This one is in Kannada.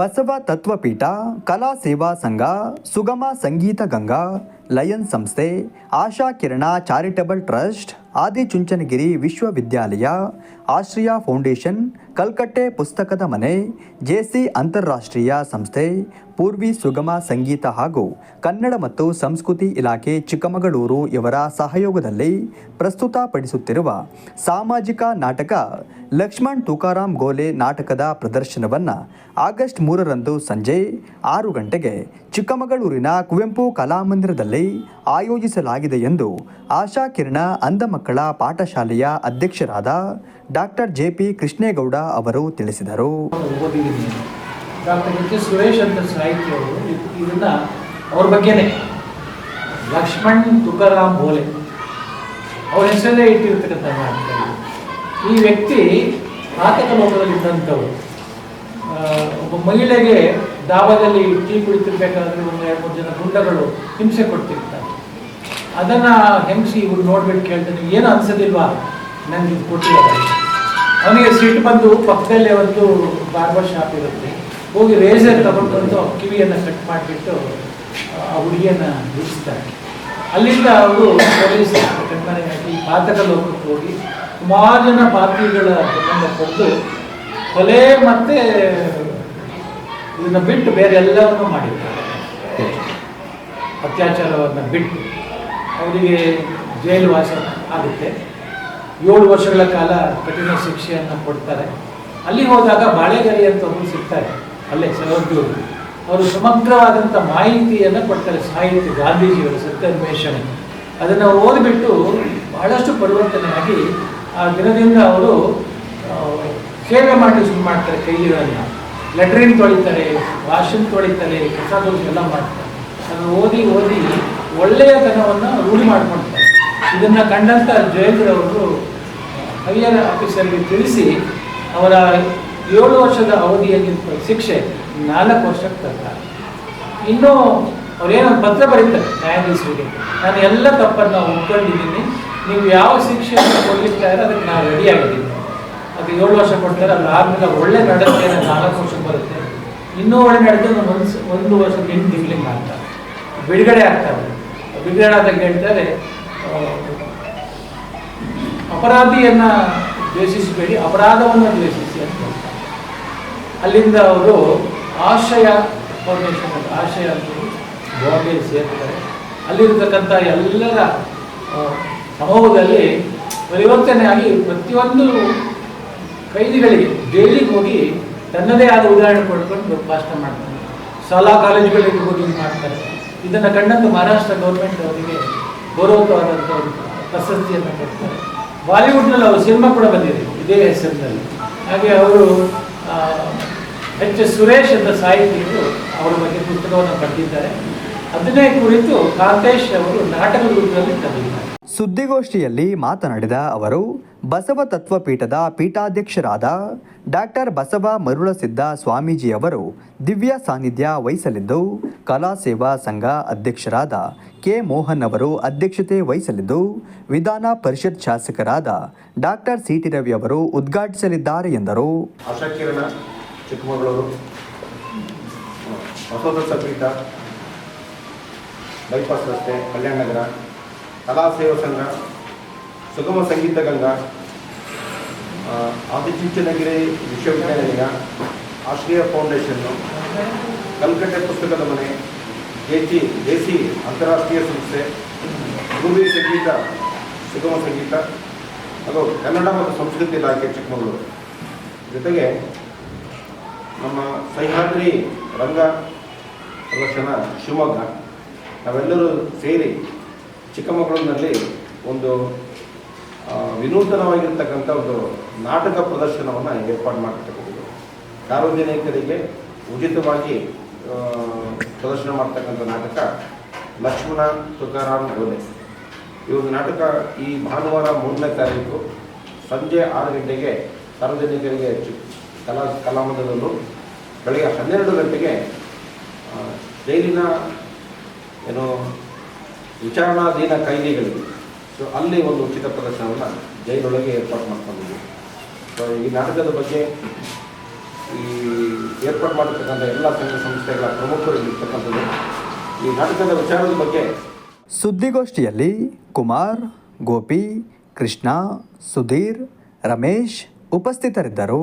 ಬಸವ ತತ್ವಪೀಠ, ಕಲಾ ಸೇವಾ ಸಂಘ, ಸುಗಮ ಸಂಗೀತ ಗಂಗಾ, ಲಯನ್ ಸಂಸ್ಥೆ, ಆಶಾ ಕಿರಣ ಚಾರಿಟಬಲ್ ಟ್ರಸ್ಟ್, ಆದಿಚುಂಚನಗಿರಿ ವಿಶ್ವವಿದ್ಯಾಲಯ ಆಶ್ರಯ ಫೌಂಡೇಶನ್, ಕಲ್ಕಟ್ಟೆ ಪುಸ್ತಕದ ಮನೆ, ಜೆಸಿ ಅಂತಾರಾಷ್ಟ್ರೀಯ ಸಂಸ್ಥೆ, ಪೂರ್ವಿ ಸುಗಮ ಸಂಗೀತ ಹಾಗೂ ಕನ್ನಡ ಮತ್ತು ಸಂಸ್ಕೃತಿ ಇಲಾಖೆ ಚಿಕ್ಕಮಗಳೂರು ಇವರ ಸಹಯೋಗದಲ್ಲಿ ಪ್ರಸ್ತುತಪಡಿಸುತ್ತಿರುವ ಸಾಮಾಜಿಕ ನಾಟಕ ಲಕ್ಷ್ಮಣ್ ತುಕಾರಾಮ್ ಗೋಲೆ ನಾಟಕದ ಪ್ರದರ್ಶನವನ್ನು ಆಗಸ್ಟ್ ಮೂರರಂದು ಸಂಜೆ ಆರು ಗಂಟೆಗೆ ಚಿಕ್ಕಮಗಳೂರಿನ ಕುವೆಂಪು ಕಲಾಮಂದಿರದಲ್ಲಿ ಆಯೋಜಿಸಲಾಗಿದೆ ಎಂದು ಆಶಾ ಕಿರಣ ಅಂಧ ಪಾಠಶಾಲೆಯ ಅಧ್ಯಕ್ಷರಾದ ಡಾಕ್ಟರ್ ಜೆ ಪಿ ಕೃಷ್ಣೇಗೌಡ ಅವರು ತಿಳಿಸಿದರು. ಡಾಕ್ಟರ್ ಎಚ್ ಎಸ್ ಸುರೇಶ್ ಅಂತ ಸಾಹಿತ್ಯ ಅವರು ಇದನ್ನ ಅವ್ರ ಬಗ್ಗೆನೇ ಲಕ್ಷ್ಮಣ್ ತುಕಾರಾಮ್ ಬೋಲೆ. ಅವ್ರ ಹೆಸರಲ್ಲೇ ಇಟ್ಟಿರ್ತಕ್ಕಂಥ ಈ ವ್ಯಕ್ತಿ ಆತಕ ಲೋಕದಲ್ಲಿ ಇದ್ದಂಥವ್ರು. ಒಬ್ಬ ಮಹಿಳೆಗೆ ದಾಬದಲ್ಲಿ ಟೀ ಕುಡಿತಿರ್ಬೇಕಾದ್ರೆ ಒಂದು ಎರಡು ಮೂರು ಜನ ಗುಂಡಗಳು ಹಿಂಸೆ ಕೊಡ್ತಿರ್ತಾರೆ. ಅದನ್ನ ಹೆಂಗಸಿ ಇವ್ರು ನೋಡ್ಬಿಟ್ಟು ಕೇಳ್ತಾನೆ ಏನು ಅನ್ಸೋದಿಲ್ವಾ? ನನಗೆ ಕೊಟ್ಟಿದ್ದಾರೆ. ಅವನಿಗೆ ಸಿಟ್ಟು ಬಂದು ಪಕ್ಕದಲ್ಲೇ ಒಂದು ಬಾರ್ಬರ್ ಶಾಪ್ ಇರುತ್ತೆ. ಹೋಗಿ ರೇಸರ್ ತಗೊಂಡು ಬಂದು ಕಿವಿಯನ್ನು ಕಟ್ ಮಾಡಿಬಿಟ್ಟು, ಆ ಹುಡುಗಿಯನ್ನು ಬಿಡಿಸ್ತಾರೆ ಅಲ್ಲಿಂದ ಅವರು ಪೊಲೀಸ್ ಕಣ್ಮನೆ ಹಾಕಿ ಪಾತಕ ಲೋಕಕ್ಕೆ ಹೋಗಿ ಸುಮಾರು ಜನ ಪಾತ್ರಿಗಳ ಕೊಟ್ಟು ಕೊಲೆ ಮತ್ತೆ ಇದನ್ನ ಬಿಟ್ಟು ಬೇರೆ ಎಲ್ಲವನ್ನೂ ಮಾಡಿದ್ದಾರೆ. ಅತ್ಯಾಚಾರವನ್ನು ಬಿಟ್ಟು ಅವರಿಗೆ ಜೈಲು ವಾಸ ಆಗುತ್ತೆ. ಏಳು ವರ್ಷಗಳ ಕಾಲ ಕಠಿಣ ಶಿಕ್ಷೆಯನ್ನು ಕೊಡ್ತಾರೆ. ಅಲ್ಲಿ ಹೋದಾಗ ಬಾಳೆಗರಿ ಅಂತ ಒಬ್ಬರು ಸಿಗ್ತಾರೆ, ಅಲ್ಲೇ ಸಹೋದ್ಯೋಗಿ. ಅವರು ಸಮಗ್ರವಾದಂಥ ಮಾಹಿತಿಯನ್ನು ಕೊಡ್ತಾರೆ, ಸಾಹಿತ್ಯ, ಗಾಂಧೀಜಿಯವರು ಸತ್ಯನ್ವೇಷಣೆ. ಅದನ್ನು ಓದಿಬಿಟ್ಟು ಬಹಳಷ್ಟು ಪರಿವರ್ತನೆಯಾಗಿ ಆ ದಿನದಿಂದ ಅವರು ಸೇವೆ ಮಾಡಿ ಶುರು ಮಾಡ್ತಾರೆ ಕೈಲಿಗಳನ್ನು ಲೆಟ್ರಿನ್ ತೊಳಿತಾರೆ ವಾಷನ್ ತೊಳಿತಾರೆ, ಕಸ ಎಲ್ಲ ಮಾಡ್ತಾರೆ. ಅದನ್ನು ಓದಿ ಓದಿ ಒಳ್ಳೆಯ ತನವನ್ನು ರೂಢಿ ಮಾಡ್ಕೊಳ್ತಾರೆ ಇದನ್ನು ಕಂಡಂಥ ಜಯಂದ್ರವರು ಹೈಯರ್ ಆಫೀಸರ್ಗೆ ತಿಳಿಸಿ ಅವರ ಏಳು ವರ್ಷದ ಅವಧಿಯಲ್ಲಿ ಶಿಕ್ಷೆ ನಾಲ್ಕು ವರ್ಷಕ್ಕೆ ತರ್ತಾರೆ ಇನ್ನೂ ಅವ್ರೇನೋ ಪತ್ರ ಬರೀತಾರೆ ನ್ಯಾಯಾಧೀಶರಿಗೆ. ನಾನು ಎಲ್ಲ ತಪ್ಪನ್ನು ಒಪ್ಕೊಂಡಿದ್ದೀನಿ. ನೀವು ಯಾವ ಶಿಕ್ಷೆಯನ್ನು ಇರೋ ಅದಕ್ಕೆ ನಾನು ರೆಡಿ ಆಗಿದ್ದೀನಿ. ಅದು ಏಳು ವರ್ಷ ಕೊಡ್ತಾರೆ, ಅದು ಆದ್ಮೇಲೆ ಒಳ್ಳೆ ನಡೆದ್ರೆ ನಾಲ್ಕು ವರ್ಷಕ್ಕೆ ಬರುತ್ತೆ. ಇನ್ನೂ ಒಳ್ಳೆ ನಡೆದು ಒಂದು ಒಂದು ವರ್ಷಕ್ಕೆ ಎಂಟು ತಿಂಗಳಿಗೆ ಆಗ್ತಾರೆ ಬಿಡುಗಡೆ ಆಗ್ತಾರೆ ಬಿಡುಗಡೆ ಆದಾಗ ಹೇಳ್ತಾರೆ ಅಪರಾಧಿಯನ್ನ ದ್ವೇಷಿಸಬೇಡಿ, ಅಪರಾಧವನ್ನು ದ್ವೇಷಿಸಿ ಅಂತ ಅಲ್ಲಿಂದ ಅವರು ಆಶ್ರಯ ಫೌಂಡೇಶನ್ ಆಶಯ ಅಂತ ಬಾಂಬೆ ಸೇರ್ತಾರೆ. ಅಲ್ಲಿರ್ತಕ್ಕಂಥ ಎಲ್ಲರ ಸಮೂಹದಲ್ಲಿ ಪರಿವರ್ತನೆ ಆಗಿ ಪ್ರತಿಯೊಂದು ಕೈದಿಗಳಿಗೆ ಜೈಲಿಗೆ ಹೋಗಿ ತನ್ನದೇ ಆದ ಉದಾಹರಣೆ ಪಡ್ಕೊಂಡು ಭಾಷಣ ಮಾಡ್ತಾರೆ. ಶಾಲಾ ಕಾಲೇಜುಗಳಿಗೆ ಹೋಗಿ ಮಾಡ್ತಾರೆ. ಇದನ್ನು ಕಂಡಂತ ಮಹಾರಾಷ್ಟ್ರ ಗೌರ್ಮೆಂಟ್ ಅವರಿಗೆ ಗೌರವವಾದಂಥ ಒಂದು ಪ್ರಶಸ್ತಿಯನ್ನು ಕೊಡ್ತಾರೆ. ಬಾಲಿವುಡ್ನಲ್ಲಿ ಅವರು ಸಿನಿಮಾ ಕೂಡ ಬಂದಿದೆ, ಇದೇ ಹೆಸರಿನಲ್ಲಿ. ಹಾಗೆ ಅವರು ಎಚ್ ಸುರೇಶ್ ಅಂತ ಸಾಹಿತಿಗಳು ಅವರ ಬಗ್ಗೆ ಪುಸ್ತಕವನ್ನು ಬರೆದಿದ್ದಾರೆ. ಅದನ್ನೇ ಕುರಿತು ಕಾಂತೇಶ್ ಅವರು ನಾಟಕ ರೂಪದಲ್ಲಿ ತಂದಿದ್ದಾರೆ ಸುದ್ದಿಗೋಷ್ಠಿಯಲ್ಲಿ ಮಾತನಾಡಿದ ಅವರು ಬಸವ ತತ್ವಪೀಠದ ಪೀಠಾಧ್ಯಕ್ಷರಾದ ಡಾಕ್ಟರ್ ಬಸವ ಮರುಳಸಿದ್ದ ಸ್ವಾಮೀಜಿಯವರು ದಿವ್ಯ ಸಾನ್ನಿಧ್ಯ ವಹಿಸಲಿದ್ದು ಕಲಾ ಸೇವಾ ಸಂಘ ಅಧ್ಯಕ್ಷರಾದ ಕೆ ಮೋಹನ್ ಅವರು ಅಧ್ಯಕ್ಷತೆ ವಹಿಸಲಿದ್ದು ವಿಧಾನ ಪರಿಷತ್ ಶಾಸಕರಾದ ಡಾಕ್ಟರ್ ಸಿಟಿ ರವಿ ಅವರು ಉದ್ಘಾಟಿಸಲಿದ್ದಾರೆ ಎಂದರು. ಚಿಕ್ಕಮಗಳೂರು. ಬೈಪಾಸ್ ರಸ್ತೆ ಕಲ್ಯಾಣ ನಗರ ಕಲಾ ಸೇವಾ ಸಂಘ, ಸುಗಮ ಸಂಗೀತ ಗಂಗಾ ಆದಿಚುಂಚನಗಿರಿ ವಿಶ್ವವಿದ್ಯಾನಿಲಯ ಆಶ್ರಯ ಫೌಂಡೇಶನ್ನು ಕಲ್ಕಟ್ಟೆ ಪುಸ್ತಕದ ಮನೆ, ಜೆಸಿ ಜೆಸಿ ಅಂತಾರಾಷ್ಟ್ರೀಯ ಸಂಸ್ಥೆ ಗುರುವಿ ಸಂಗೀತ, ಸುಗಮ ಸಂಗೀತ, ಹಾಗೂ ಕನ್ನಡ ಮತ್ತು ಸಂಸ್ಕೃತಿ ಇಲಾಖೆ ಚಿಕ್ಕಮಗಳೂರು. ಜೊತೆಗೆ ನಮ್ಮ ಸಹ್ಯಾದ್ರಿ ರಂಗ ಪ್ರದರ್ಶನ ಶಿವಮೊಗ್ಗ. ನಾವೆಲ್ಲರೂ ಸೇರಿ ಚಿಕ್ಕಮಗಳೂರಿನಲ್ಲಿ ಒಂದು ವಿನೂತನವಾಗಿರ್ತಕ್ಕಂಥ ಒಂದು ನಾಟಕ ಪ್ರದರ್ಶನವನ್ನು ಏರ್ಪಾಡು ಮಾಡಿರ್ತಕ್ಕಂಥದ್ದು ಸಾರ್ವಜನಿಕರಿಗೆ ಉಚಿತವಾಗಿ ಪ್ರದರ್ಶನ ಮಾಡ್ತಕ್ಕಂಥ ನಾಟಕ ಲಕ್ಷ್ಮಣ ತುಕಾರಾಮ್ ಗೋಲೆ. ಈ ಒಂದು ನಾಟಕ ಈ ಭಾನುವಾರ ಮೂರನೇ ತಾರೀಕು ಸಂಜೆ ಆರು ಗಂಟೆಗೆ ಸಾರ್ವಜನಿಕರಿಗೆ ಕಲಾ ಕಲಾಮಂದಿರದಲ್ಲೂ ಬೆಳಗ್ಗೆ ಹನ್ನೆರಡು ಗಂಟೆಗೆ ಜೈಲಿನ ಏನು ವಿಚಾರಣಾಧೀನ ಕೈದಿಗಳಿಗೆ ಸೊ ಅಲ್ಲಿ ಒಂದು ಉಚಿತ ಪ್ರದರ್ಶನವನ್ನು ಜೈಲೊಳಗೆ ಏರ್ಪಾಡು ಮಾಡ್ಕೊಂಡಿದ್ವಿ. ಸೊ ಈ ನಾಟಕದ ಬಗ್ಗೆ ಈ ಏರ್ಪಾಡು ಮಾಡಿರ್ತಕ್ಕಂಥ ಎಲ್ಲ ಸಂಘ ಸಂಸ್ಥೆಗಳ ಪ್ರಮುಖರು ಇರ್ತಕ್ಕಂಥದ್ದು ಈ ನಾಟಕದ ವಿಚಾರದ ಬಗ್ಗೆ ಸುದ್ದಿಗೋಷ್ಠಿಯಲ್ಲಿ ಕುಮಾರ್, ಗೋಪಿ, ಕೃಷ್ಣ, ಸುಧೀರ್, ರಮೇಶ್ ಉಪಸ್ಥಿತರಿದ್ದರು.